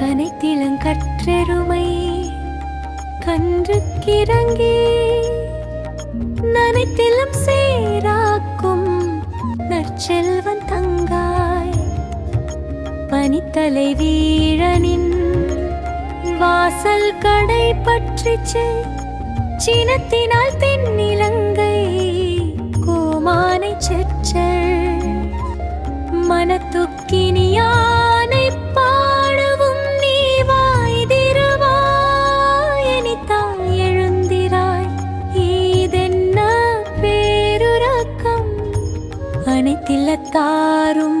கனைத்திளங்கற்றெருமை கன்று கிறங்கி நனைத்திலும் சேராக்கும் நற்செல்வன் தங்காய். பனித்தலை வீழனின் வாசல் கடை பற்றிச்சு சினத்தினால் தென்னிலங்கை கோமானை செற்ற பேருரக்கம்